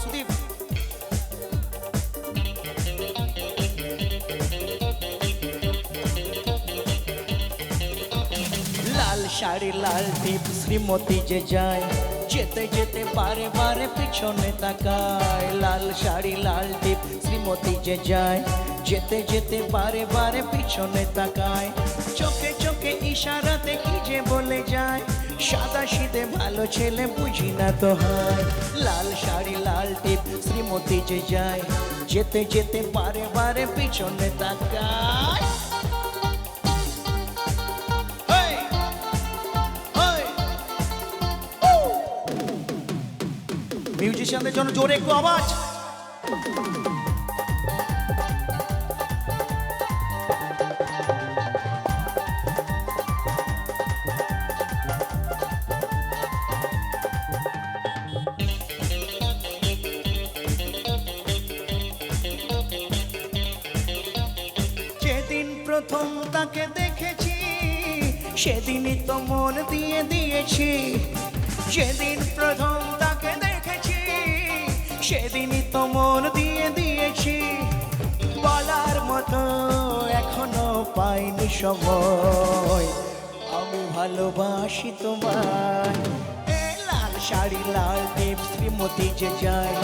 সাউন্ডটা একটু বাড়াও সুদীপ লাল শাড়ি লাল টিপ শ্রীমতী যে যায় যেতে যেতে বারে বারে পিছনে তাকায়। লাল শাড়ি, লাল টিপ, শ্রীমতী যে যায়। যেতে যেতে বারে বারে পিছনে তাকায়। চোখে চোখে ইশারাতে কি যে বলে যায়। সাদা শীতে ভালো ছেলে বুঝি না তো হয়। লাল শাড়ি, লাল টিপ, শ্রীমতী যে যায়। যেতে যেতে বারে বারে পিছনে তাকায়। মিউজিশিয়ানদের জন্য জোরে একটু আওয়াজ। প্রথম তাকে দেখেছি, সেদিনই তো মন দিয়ে দিয়েছি। সেদিন প্রথম সেদিনই তো মন দিয়ে দিয়েছি। বলার মতো এখনও পাইনি সময়। আমি ভালোবাসি তোমায়। লাল শাড়ি, লাল দেব শ্রীমতী যে যায়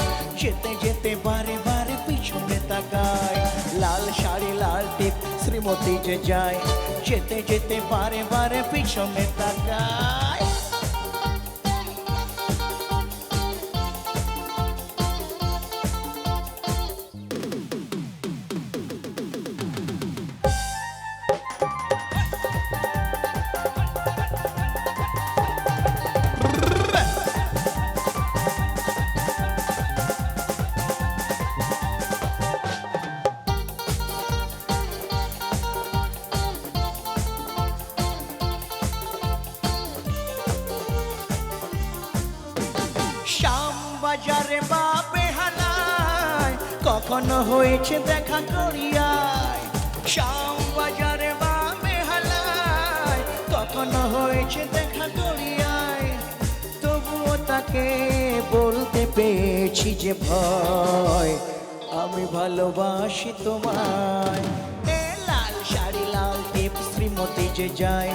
যেতে যেতে বারে বারে পিছনে তাকায় লাল শাড়ি, লাল টিপ, শ্রীমতী যে যায় যেতে যেতে বারে বারে পিছনে তাকায় শ্যাম বাজারে বা বেহালায় কখনো হয়েছে দেখা করিয়ায়। শ্যাম বাজারে বা বেহালায় কখনো হয়েছে দেখা করিয়ায়। তবুও তাকে বলতে পেয়েছি যে ভয়, আমি ভালোবাসি তোমায়। এ লাল শাড়ি, লাল টিপ শ্রীমতী যে যায়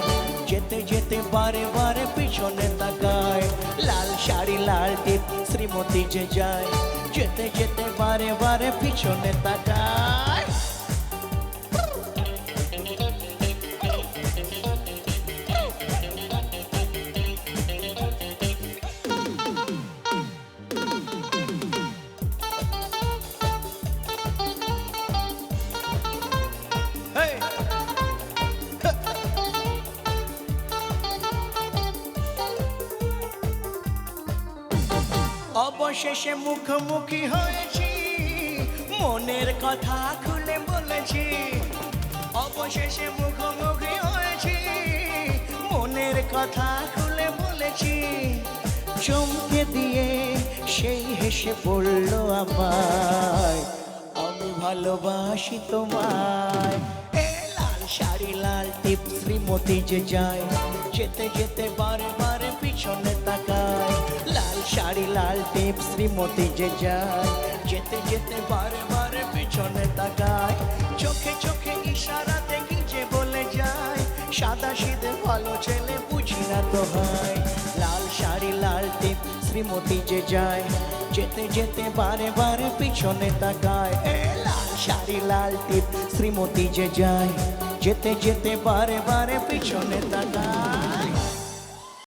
বারে বারে পিছনে তাকায়। লাল শাড়ি, লাল টিপ, শ্রীমতী যে যায়। যেতে যেতে বারে বারে পিছনে তাকায়। অবশেষে মুখোমুখি হয়েছি। মনের কথা খুলে বলেছি। অবশেষে মুখোমুখি হয়েছি। মনের কথা খুলে বলেছি। চমকে দিয়ে সেই হেসে পড়ল আমায়। আমি ভালোবাসি তোমায়। লাল শাড়ি, লাল টিপ শ্রীমতী যে যায়। যেতে যেতে বারে বারে পিছনে তাকায়। শাড়ি, লাল টিপ, শ্রীমতী যে যায় যেতে যেতে বারে বারে পিছনে তাকায়। চোখে চোখে ইশারা কি যে বলে যায়। সাদা সিধে ভালো ছেলে বুঝি না তো হয়। লাল শাড়ি, লাল টিপ, শ্রীমতী যে যায়। যেতে যেতে বারে বারে পিছনে তাকায়। এ, লাল শাড়ি, লাল টিপ, শ্রীমতী যে যায়। যেতে যেতে বারে বারে পিছনে তাকায়।